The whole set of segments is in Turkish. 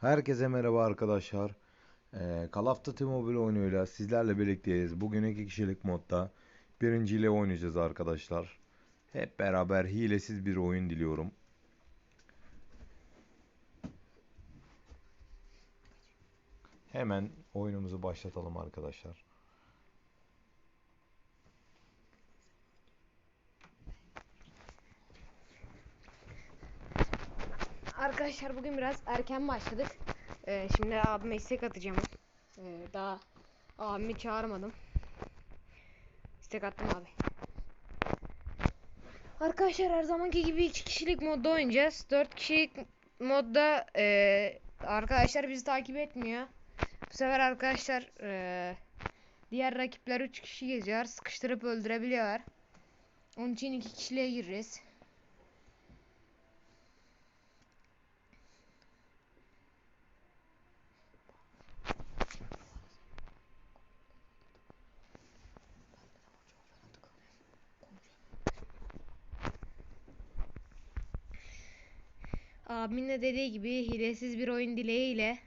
Herkese merhaba arkadaşlar. Ee, Call of Duty Mobile oyunuyla sizlerle birlikteyiz. Bugün iki kişilik modda birinciyle oynayacağız arkadaşlar. Hep beraber hilesiz bir oyun diliyorum. Hemen oyunumuzu başlatalım arkadaşlar. Arkadaşlar bugün biraz erken başladık. Ee, şimdi abime istek atacağım. Ee, daha abimi çağırmadım. İstek attım abi. Arkadaşlar her zamanki gibi iki kişilik modda oynayacağız. Dört kişilik modda ee, arkadaşlar bizi takip etmiyor. Bu sefer arkadaşlar ee, diğer rakipler üç kişi geziyor. Sıkıştırıp öldürebiliyorlar. Onun için iki kişiliğe gireceğiz. Abimin de dediği gibi hilesiz bir oyun dileğiyle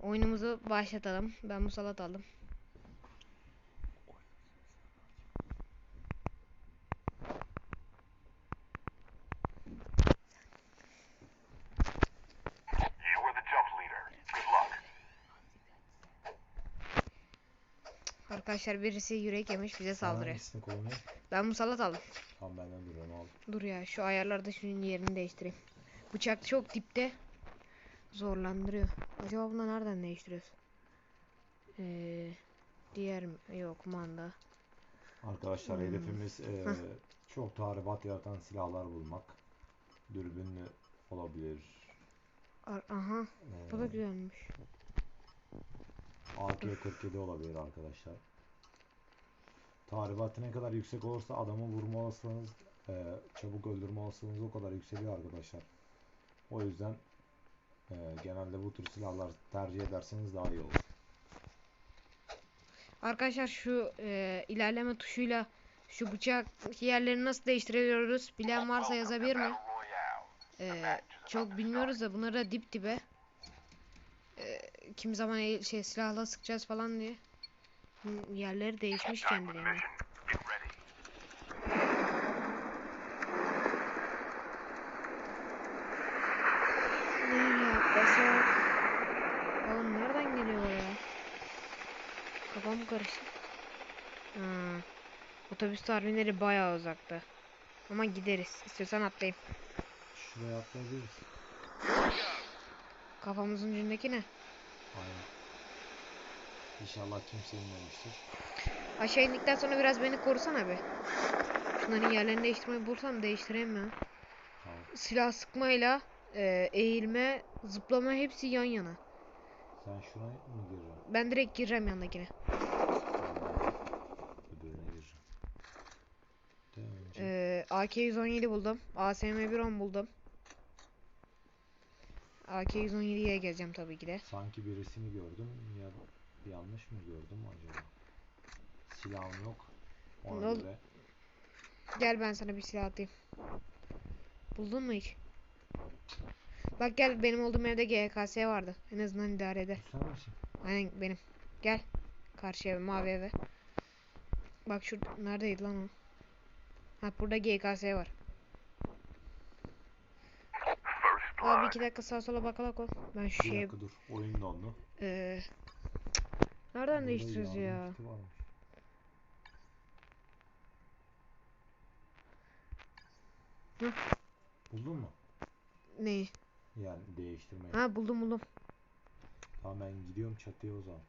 oyunumuzu başlatalım. Ben musallat aldım. Arkadaşlar birisi yürek yemiş bize saldırıyor. Ben musallat aldım. Tamam benden dur onu al. Dur ya şu ayarlarda şunun yerini değiştireyim. Bıçak çok dipte. Zorlandırıyor. Acaba bunu nereden değiştiriyoruz? Ee, diğer mi? Yok manda. Arkadaşlar Hmm. hedefimiz Heh. çok tahribat yaratan silahlar bulmak. Dürbünlü olabilir. Ar- Aha bu da güzelmiş. AK-47 olabilir arkadaşlar. Tahribatı ne kadar yüksek olursa adamı vurma olasılığınız, eee, çabuk öldürme olasılığınız o kadar yükseliyor arkadaşlar. O yüzden eee, genelde bu tür silahlar tercih ederseniz daha iyi olur. Arkadaşlar şu e, ilerleme tuşuyla şu bıçak yerlerini nasıl değiştiriyoruz bilen varsa yazabilir mi? Ee, çok bilmiyoruz da bunları da dip dibe. Ee, kim zaman şey silahla sıkacağız falan diye. Yerleri değişmiş kendiliğinden. Get ready. Nereye atlasak? Oğlum nereden geliyor ya? Karıştı. Ha. Otobüs terminali bayağı uzakta. Ama gideriz. İstiyorsan atlayayım. Şuraya atlayabiliriz. Kafamızın ucundaki ne? Aynen. İnşallah kimse inmemiştir. Aşağı indikten sonra biraz beni korusana be. Şunların yerlerini değiştirmeyi bulursam değiştireyim ya. Tamam. Silah sıkmayla e, eğilme, zıplama hepsi yan yana. Sen şuna mı gireceksin? Ben direkt gireceğim yanındakine. Ee, AK-117 buldum. ASM-110 buldum. AK-117'ye geleceğim tabii ki de. sanki birisini gördüm ya yanlış mı gördüm acaba? Silahım yok. Ona oldu? göre Gel ben sana bir silah atayım. Buldun mu hiç? Bak gel benim olduğum evde GKS vardı. En azından idare eder. Aynen benim. Gel. Karşı eve mavi eve. Bak şurada neredeydi lan o? Ha burada GKS var. Abi iki dakika sağa sola bakalak ol. Ben şu Bir şeye dakika dur. Oyun dondu. eee Nereden Burada değiştiriyoruz ya? Buldun mu? Neyi? Yani değiştirmeyi. Ha buldum buldum. Tamam ben gidiyorum çatıya o zaman.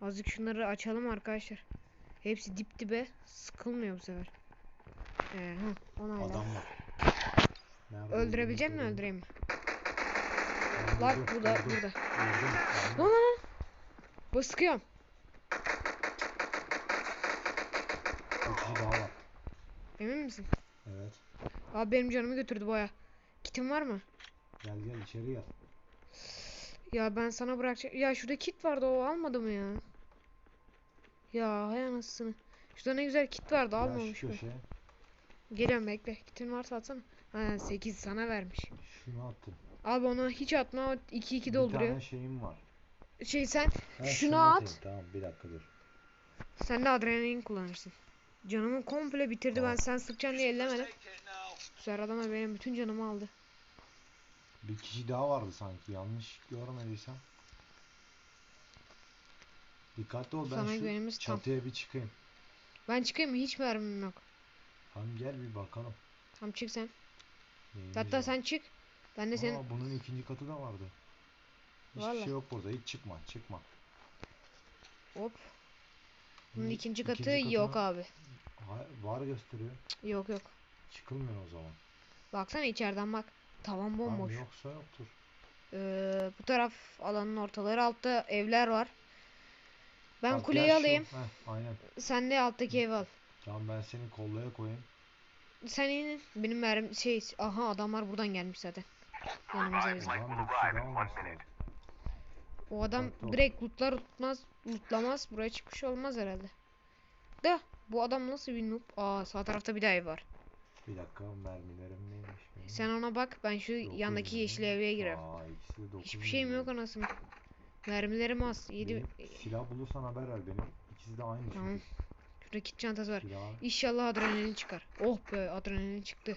Azıcık şunları açalım arkadaşlar. Hepsi dip dibe. Sıkılmıyor bu sefer. Ee, hı, onu al. Adam var. Nerede Öldürebilecek mi öldüreyim mi? Vurdum, burada vurdum, burada. vurdum. Lan lan lan. Bu sıkıyorum. Bir kişi daha var. Emin misin? Evet. Abi benim canımı götürdü boya. Kitin var mı? Gel gel içeri gel. Ya ben sana bırakacağım. Ya şurada kit vardı o almadı mı ya? Ya hay anasını. Şurada ne güzel kit vardı almamış mı? Geliyorum bekle. Kitin varsa atsana. Ha 8 sana vermiş. Şunu attım. Abi onu hiç atma 2-2 Bir dolduruyor. tane şeyim var. Şey sen Ha, Şunu at. atayım. Tamam bir dakika dur. sen de adrenalin kullanırsın. Canımı komple bitirdi ben Tamam. sen sıkacaksın diye ellemedim. Bu sefer adam da benim bütün canımı aldı. Bir kişi daha vardı sanki yanlış görmediysem. Dikkatli ol ben Sana şu güvenimiz tam. çatıya bir çıkayım. Ben çıkayım mı? Hiç mermim yok. Tamam gel bir bakalım. Tamam çık sen. Neyimiz Hatta var. sen çık. Ben de senin Aa, bunun ikinci katı da vardı. Hiçbir Vallahi. şey yok burada. Hiç çıkma, çıkma. hop. Bunun Bunun ikinci katı yok katına- abi. Ha- var gösteriyor. Yok yok. Çıkılmıyor o zaman. Baksana içeriden bak. Tavan Tamam, bomboş. yoksa yoktur. Ee, bu taraf alanın ortaları altta evler var. Ben Bak, kuleyi gel şu- alayım. Heh, aynen. Sen de alttaki evi al. Tamam ben seni kollaya koyayım. Sen in. Benim mermi şey aha adamlar buradan gelmiş zaten. Yanımıza bizim. Bir kişi daha lazım. O adam ol. direkt lootlar tutmaz, lootlamaz. Buraya çıkmış olmaz herhalde. Da bu adam nasıl bir noob? Aa sağ tarafta bir daha ev var. Bir dakika mermilerim neymiş? Sen ona bak ben şu Dokuz yandaki yeşil evliye girerim. Aa ikisi de dokuz Hiçbir şeyim yok anasını. Mermilerim az. 7 Benim silah bulursan haber ver benim. İkisi de aynı Tamam. çünkü. Şurada kit çantası var. Silah. İnşallah adrenalin çıkar. Oh be adrenalin çıktı.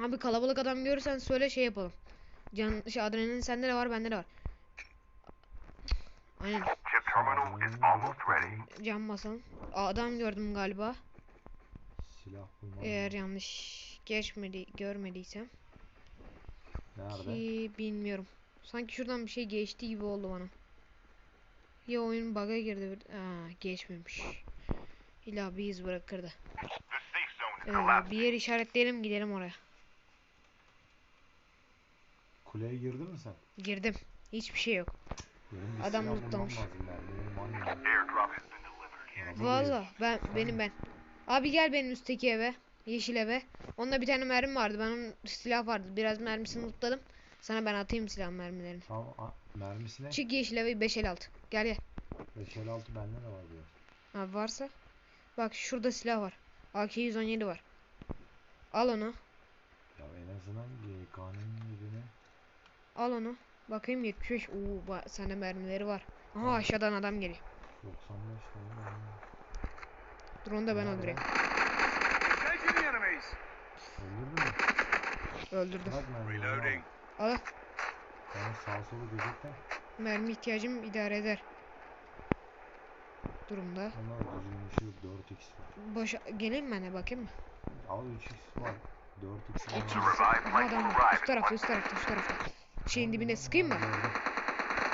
Abi kalabalık adam görürsen söyle şey yapalım. Can şey adrenalin sende de var bende de var. Aynen Chip terminal is Adrenalini almost bırak da ready. benim can basalım. Adam gördüm galiba. Silah bulmam Eğer yanlış geçmedi görmediysem. Nerede? Ki bilmiyorum. Sanki şuradan bir şey geçti gibi oldu bana. Ya oyun bug'a girdi. bir- Aa, geçmemiş. İlla bir iz bırakırdı. Ee, bir yer işaretleyelim gidelim oraya. Kuleye girdin mi sen? Girdim. Hiçbir şey yok. Benim Adam lootlamış. Valla ben benim ben. Abi gel benim üstteki eve. Yeşil eve. Onda bir tane mermi vardı. Ben onun silah vardı. Biraz mermisini lootladım. Sana ben atayım silah mermilerini. Tamam a- mermisi ne? Çık yeşil eve 556. Gel gel. 556 bende de var biraz. Abi varsa. Bak şurada silah var. AK-117 var. Al onu. Ya en azından GK'nın yerine Al onu. Bakayım 75. Oo ba- sende mermileri var. Aha aşağıdan adam geliyor. 95 tane mermi var. Dur onu da ben öldüreyim. Öldürdüm. Reloading. al. Yani sağ solu gözetle. Mermi ihtiyacım idare eder. Durumda. Onlar düzgün bir şey yok. 4x var. Boş mi anne bakayım mı? Al 3x var. 4x var. Üç yüz- Aha adam var. Üst tarafta üst tarafta üst tarafta. Şeyin dibine sıkayım mı?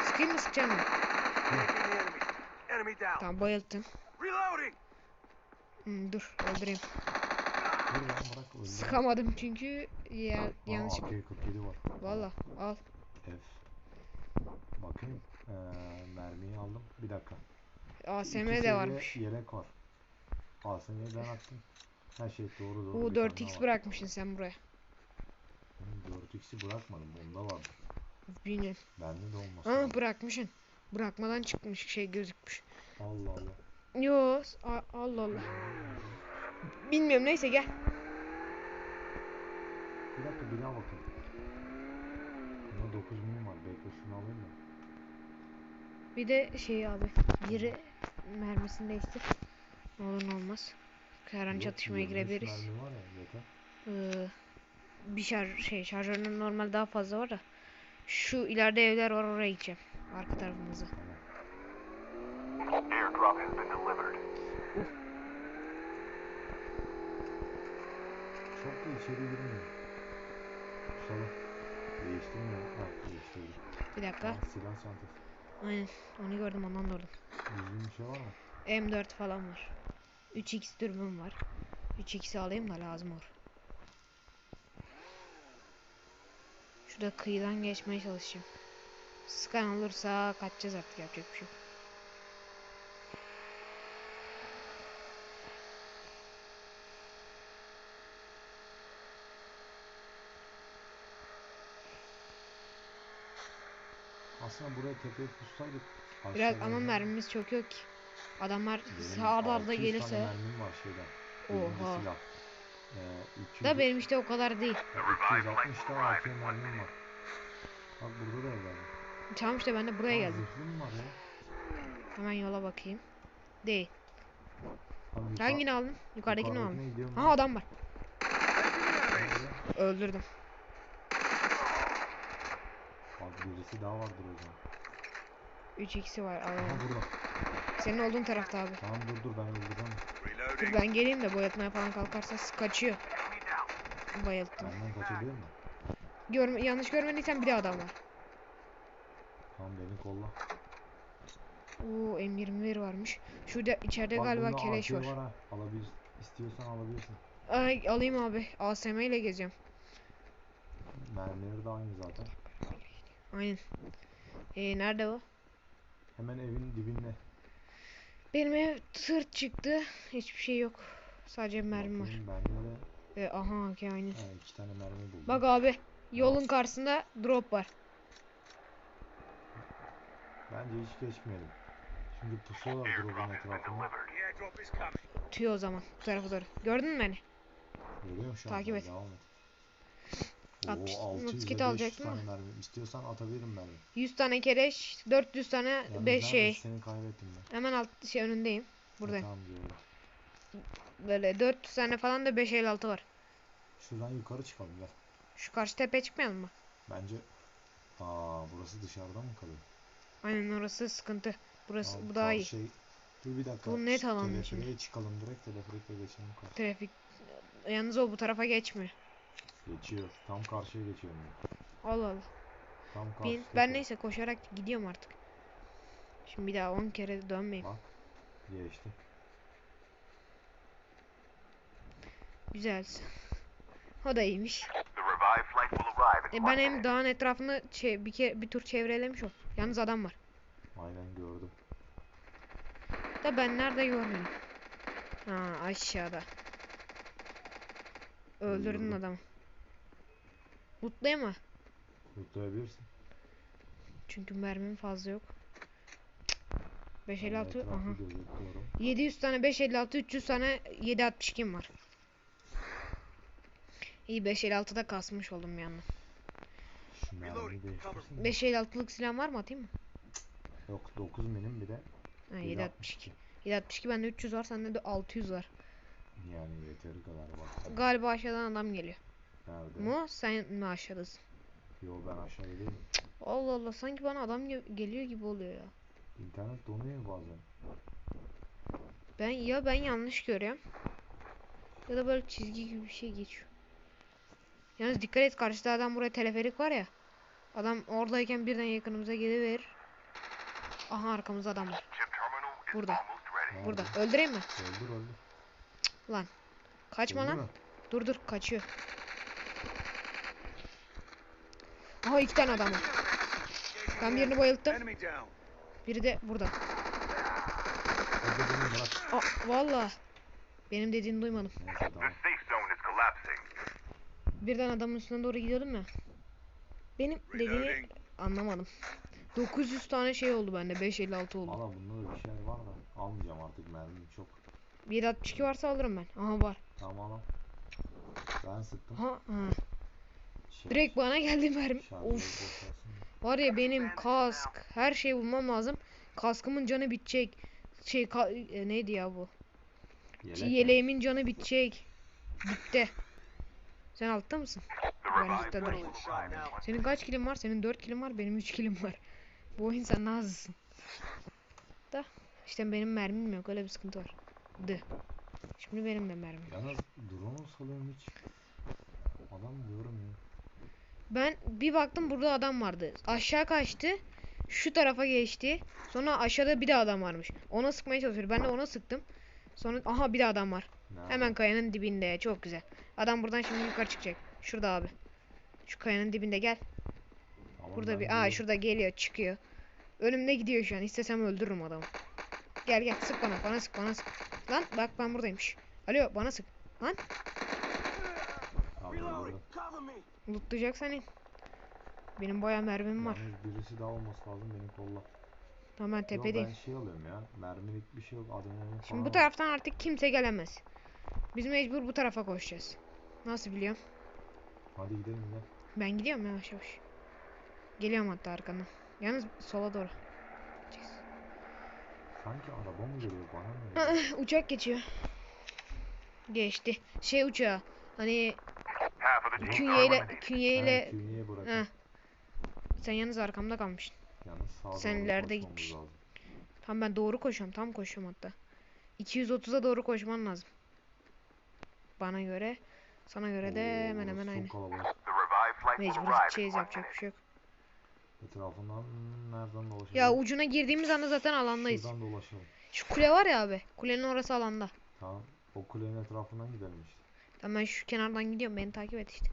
Sıkayım mı sıkacağım mı? Tamam bayılttın. Hmm, dur öldüreyim. Dur lan bırak öldür. Sıkamadım çünkü ya, Aa, yanlış. AK-47 var. Valla al. F. Bakayım. Ee, mermiyi aldım. Bir dakika. ASM İki de varmış. Yelek var. ASM'yi ben attım. Her şey doğru doğru. Tane 4x var. bırakmışsın sen buraya. Hmm, 4x'i bırakmadım. Bunda vardı. Bilmiyorum. Bende de olmasın. Aa bırakmışsın. Bırakmadan çıkmış şey gözükmüş. Allah Allah. Yo Allah Allah. Bilmiyorum neyse gel. Bir dakika bir daha bakayım. Bunda 9 milim var. Bekle şunu alayım mı? Bir de şey abi. Biri mermisini değiştir. Ne olur ne olmaz. Her an çatışmaya 23 girebiliriz. Ee, bir şarj şey şarjörünün normal daha fazla var da. Şu ileride evler var oraya gideceğim. Arka tarafımıza. Tamam. Airdrop has been delivered. Çok da içeri girmiyor. Kusalım. Değiştirmiyor. Ha değiştirdim. Bir dakika. Aa, silah çantası. Aynen. Onu gördüm ondan durdum. Düzgün bir şey var mı? M4 falan var. 3x dürbün var. 3x'i alayım da lazım olur. Şurada kıyıdan geçmeye çalışacağım. Sıkan olursa kaçacağız artık yapacak bir şey yok. Aslında buraya tepeye pussaydık. Biraz ama mermimiz çok yok ki. Adamlar sağlarda 600 tane gelirse mermim var şeyden. Oha. silah. Ee, 200, Da benim işte o kadar değil. Ya 260 da AK mermim var. Bak burada da var. Tamam işte ben de buraya Aa, geldim. Var ya? Hemen yola bakayım. Değil. Tamam, Hangini aldın? Yukarıdakini gidiyorum Aha adam var. Öldürdüm. Birisi daha vardır o zaman. 3 x'i var. Aha Alalım. burada. Senin olduğun tarafta abi. Tamam dur dur ben öldüreceğim. Dur ben geleyim de bayıltmaya falan kalkarsa kaçıyor. Bayılttım. Benden kaçabilir mi? Görme, yanlış görmediysen bir de adam var. Tamam beni kolla. Oo M21 varmış. Şurada içeride Bak galiba bunda keleş AK var. ha. Alabilir. İstiyorsan alabilirsin. Ay, alayım abi. ASM ile gezeceğim. Mermileri de aynı zaten. Aynen. Ee, nerede o? Hemen evin dibinde. Benim ev tırt çıktı. Hiçbir şey yok. Sadece mermi var. Bende de Ee, aha ki aynen. he, iki tane mermi buldum. Bak abi. Yolun karşısında drop var. Bence hiç geçmeyelim. Şimdi pusuyorlar drop'un etrafında. Tüy o zaman. Bu tarafa doğru. Gördün mü beni? Görüyorum şu an. Takip et. Devam et. 60 Oo, 600 notkit ile 500 alacaktın tane mı? İstiyorsan atabilirim mermi. 100 tane kereş, 400 tane 5 neredesin? şey. Seni kaybettim ben. Hemen alt şey önündeyim. Buradayım. Tamam gördüm. Böyle 400 tane falan da 556 var. Şuradan yukarı çıkalım gel. Şu karşı tepeye çıkmayalım mı? Bence Aa burası dışarıda mı kalıyor? Aynen orası sıkıntı. Burası Tamam, bu daha iyi. Şey... Dur bir dakika. Bu net Şu alan şimdi. Çıkalım direkt teleferikle geçelim. Trafik. Yalnız o bu tarafa geçmiyor. Geçiyor. Tam karşıya geçiyorum ben. Allah Allah. Tam karşıya. Ben neyse koşarak gidiyorum artık. Şimdi bir daha 10 kere dönmeyeyim. Bak. Geçti. Güzel. O da iyiymiş. The revived flight will arrive E ben hem dağın etrafını bir, ke bir tur çevrelemiş ol. Yalnız adam var. Aynen gördüm. Da ben nerede görmedim. Ha aşağıda. Öldürdün Öldürdüm. adamı. Mutlu ama. Yutlayabilirsin. Çünkü mermim fazla yok. Ben 556 etrafı aha. gözetliyorum. 700 tane 556 300 tane 762 var. İyi 556'da kasmış oldum değiştirsin. 556'lık silah var mı atayım mı? Yok 9 milim bir de Ha, 762. 762. 762 bende 300 var sende de 600 var. Yani yeteri kadar bak. Galiba aşağıdan adam geliyor. Nerede? Mu sen mi aşağıdasın? Yo ben aşağıda değilim. Allah Allah sanki bana adam ge- geliyor gibi oluyor ya. İnternet donuyor bazen. Ben ya ben yanlış görüyorum. Ya da böyle çizgi gibi bir şey geçiyor. Yalnız dikkat et karşıda adam buraya teleferik var ya. Adam oradayken birden yakınımıza geliverir. Aha arkamızda adam var. Burada. ready. Burada. Nerede? Öldüreyim mi? Öldür öldür. Kaçma Öldü lan. mü? Dur dur kaçıyor. Aha iki tane adam var. Ben birini bayılttım. Biri de burada. Aa valla. Benim dediğini duymadım. Birden adamın üstüne doğru gidiyordum ya. Benim dediğini anlamadım. 900 tane şey oldu bende. 556 oldu. Valla bunda da bir şey var da almayacağım artık mermim çok. 762 varsa alırım ben. Aha var. Tamam. Ben sıktım. Aha, ha. Direkt bana geldi mermi. Of. Var ya benim kask, her şeyi bulmam lazım. Kaskımın canı bitecek. Şey ka- e, neydi ya bu? Yelek mi? Yeleğimin canı bitecek. Bitti. Sen altta mısın? Ben flight durayım. Senin kaç kilim var? Senin 4 kilim var. Benim 3 kilim var. Bu oyun sen nazlısın. Da işte benim mermim yok. Öyle bir sıkıntı var. Dı. Şimdi benim de mermim. Yalnız drone'u salıyorum hiç. Ben bir baktım burada adam vardı. Aşağı kaçtı. Şu tarafa geçti. Sonra aşağıda bir de adam varmış. Ona sıkmaya çalışıyor. Ben de ona sıktım. Sonra aha bir de adam var. Nerede? Hemen kayanın dibinde. Çok güzel. Adam buradan şimdi yukarı çıkacak. Şurada abi. Şu kayanın dibinde gel. Tamam, Burada bir aa şurada geliyor çıkıyor. Önümde gidiyor şu an. İstesem öldürürüm adamı. Gel gel sık bana. Bana sık bana sık. Lan bak ben buradaymış. Alo bana sık. Me. Lootlayacak seni. Benim bayağı mermim var. Yalnız birisi daha olması lazım beni kolla. Tamam ben tepedeyim. ben şey alıyorum ya. Mermilik bir şey yok. Adrenalin Şimdi bu var. taraftan artık kimse gelemez. Biz mecbur bu tarafa koşacağız. Nasıl biliyorum? Hadi gidelim gel. Ben gidiyorum yavaş yavaş. Geliyorum hatta arkandan. Yalnız sola doğru. Gideceğiz. Sanki araba mı geliyor bana mı? Uçak geçiyor. Geçti. Şey uçağı. Hani künyeyle künyeyle. Heh. sen yalnız arkamda kalmışsın. Yalnız sağa Sen doğru ileride koşmamız gitmiş. lazım. Tam ben doğru koşuyorum. Tam koşuyorum hatta. 230'a doğru koşman lazım. Bana göre. Sana göre de Oo, hemen hemen çok aynı. kalabalık. Mecbur one yapacak bir şey yok. Etrafından nereden dolaşalım? Ya ucuna girdiğimiz anda zaten alandayız. Şuradan dolaşalım. Şu kule var ya abi. Kulenin orası alanda. Tamam. O kulenin etrafından gidelim işte. Tamam ben şu kenardan gidiyorum. Beni takip et işte.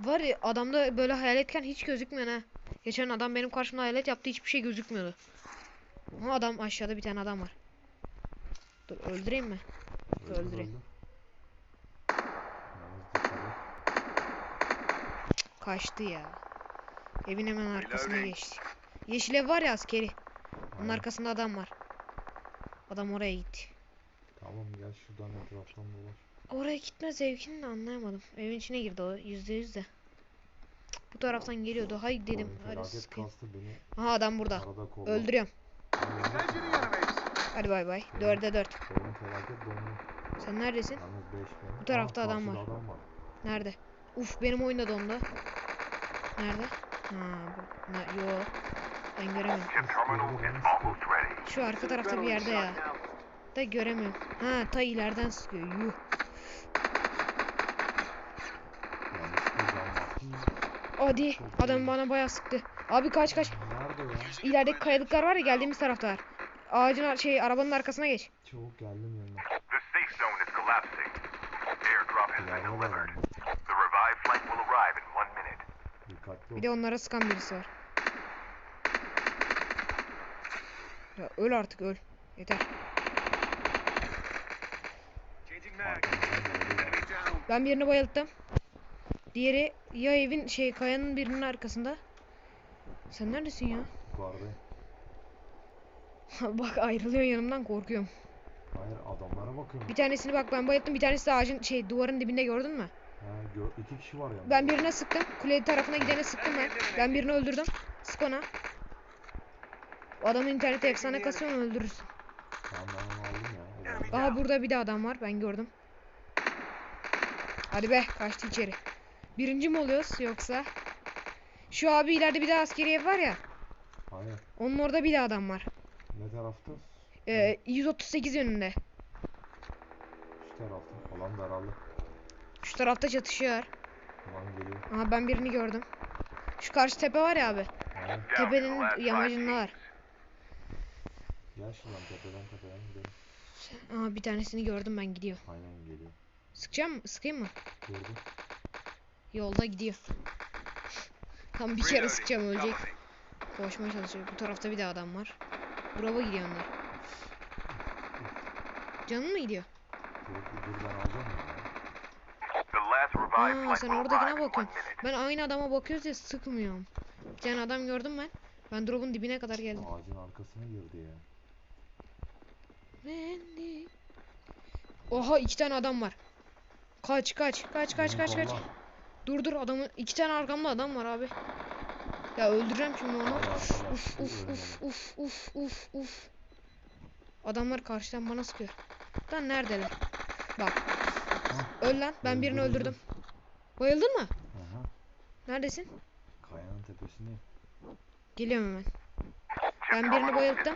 Var ya adamda böyle hayaletken hiç gözükmüyor ha. Geçen adam benim karşımda hayalet yaptı hiçbir şey gözükmüyordu. Ama adam aşağıda bir tane adam var. Dur öldüreyim mi? Öldür, Öldüreyim. Kaçtı ya. Evin hemen arkasına geçti. Yeşil ev var ya askeri. Onun arkasında adam var. Adam oraya gitti. Tamam gel şuradan etraftan dolaş. Oraya gitme zevkini de anlayamadım. Evin içine girdi o yüzde yüz de. Bu taraftan geliyordu. Haydi dedim. Hadi sıkayım. Aha adam burada. Öldürüyorum. Hadi bay bay. Dörde dört. Sen neredesin? Yalnız 5 benim. Bu tarafta adam var. adam var. Nerede? Uf benim oyunda dondu. Nerede? Ha bu. Yo. Ben ready. Şu arka tarafta bir yerde ya. Da göremiyorum. Ha ta ileriden sıkıyor. Yuh. Hadi. Adam bana bayağı sıktı. Abi kaç kaç. Nerede ya? İlerideki kayalıklar var ya geldiğimiz taraftalar. Ağacın şey arabanın arkasına geç. Çabuk geldim yanına. The safe zone is collapsing. Airdrop has been İleride var delivered. ama. The revived flight will arrive in one minute. Dikkatli ol. Bir de onlara sıkan birisi var. Ya öl artık öl. Yeter. Arkamızdan geliyor. Ben birini bayılttım. Diğeri ya evin şey kayanın birinin arkasında. Sen neredesin ya? Yukarıda. Bak ayrılıyor yanımdan korkuyorum. Hayır adamlara bakıyorum. Bir tanesini bak ben bayılttım. Bir tanesi de ağacın şey duvarın dibinde gördün mü? Ha, gör, iki kişi var yanında. Ben birine sıktım. Kule tarafına gidene sıktım ben. Ben birini öldürdüm. Sık ona. O adamın interneti efsane kasıyor onu öldürürsün. Tamam ben onu aldım ya. Aha burada bir de adam var. Ben gördüm. Hadi be kaçtı içeri. Birinci mi oluyoruz yoksa? Şu abi ileride bir de askeri ev var ya. Hayır. Onun orada bir de adam var. Ne tarafta? Ee, 138 yönünde. Şu tarafta. Alan daraldı. Şu tarafta çatışıyor. Alan geliyor. Aha ben birini gördüm. Şu karşı tepe var ya abi. Hayır. Tepenin yamacında var. Gel şuradan tepeden tepeden gidelim. Aha bir tanesini gördüm ben gidiyor. Aynen geliyor. Sıkacağım mı? Sıkayım mı? Gördüm. Yolda gidiyor. Tam bir kere sıkacağım ölecek. Koşmaya çalışıyor. Bu tarafta bir de adam var. Bravo gidiyor onlar. Canın mı gidiyor? Aa sen oradakine bakıyorsun. Ben aynı adama bakıyoruz ya sıkmıyorum. Bir tane adam gördüm ben. Ben drop'un dibine kadar geldim. Ağacın arkasına girdi ya. Oha iki tane adam var. Kaç kaç kaç kaç kaç kaç. Dur dur adamın iki tane arkamda adam var abi. Ya öldüreceğim şimdi onu. Uf uf uf uf uf uf uf. Adamlar karşıdan bana sıkıyor. Lan neredeler? Bak. Öl lan. Ben birini öldürdüm. Bayıldın mı? Aha. Neredesin? Kayanın tepesindeyim. Geliyorum hemen. Ben birini bayılttım.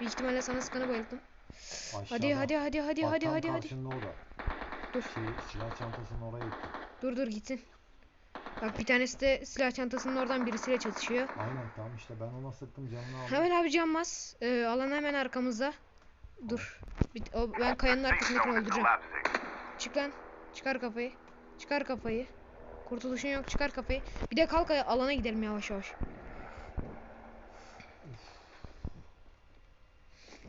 Büyük ihtimalle sana sıkanı bayılttım. Hadi Aşağıda. hadi hadi hadi Bak, hadi hadi hadi. Dur. Şey, silah çantasının oraya gitti. Dur dur gitsin. Bak bir tanesi de silah çantasının oradan birisiyle çatışıyor. Aynen tamam işte ben ona sıktım canını aldım. Hemen abi can bas. Ee, alan hemen arkamızda. Dur. Bir, o, ben kayanın arkasındakini öldüreceğim. Çık lan. Çıkar kafayı. Çıkar kafayı. Kurtuluşun yok çıkar kafayı. Bir de kalk alana gidelim yavaş yavaş.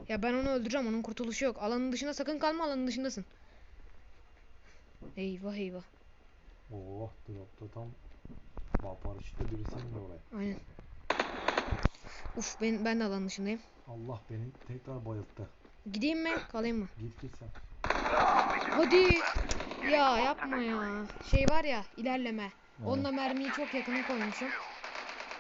Ya ben onu öldüreceğim onun kurtuluşu yok. Alanın dışında sakın kalma alanın dışındasın. Eyvah eyvah. Oh dropta tam paraşütle birisinin de oraya. Aynen. Uf ben, ben de alanın dışındayım. Allah beni tekrar bayılttı. Gideyim mi? Kalayım mı? Git git sen. Hadi. Ya yapma ya. Şey var ya ilerleme. Onunla mermiyi çok yakına koymuşum.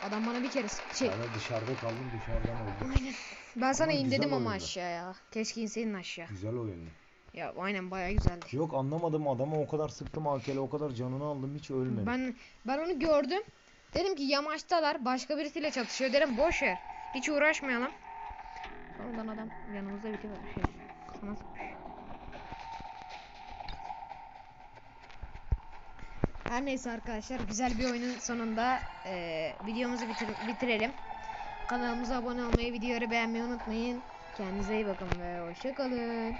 Adam bana bir kere şey. De dışarıda kaldım dışarıdan öldüm. Aynen. Ben sana Ama in dedim ama oyundu. aşağıya. Keşke inseydin aşağı. Güzel oyundu. Ya aynen bayağı güzeldi. Yok anlamadım adama o kadar sıktım AK'le o kadar canını aldım hiç ölmedi. Ben ben onu gördüm. Dedim ki yamaçtalar. Başka birisiyle çatışıyor. Dedim boş ver. Hiç uğraşmayalım. Sonradan adam yanımızda bitiyor. Şey, kafana sıkmış. Her neyse arkadaşlar güzel bir oyunun sonunda eee, videomuzu bitir- bitirelim. Kanalımıza abone olmayı, videoları beğenmeyi unutmayın. Kendinize iyi bakın ve hoşça kalın.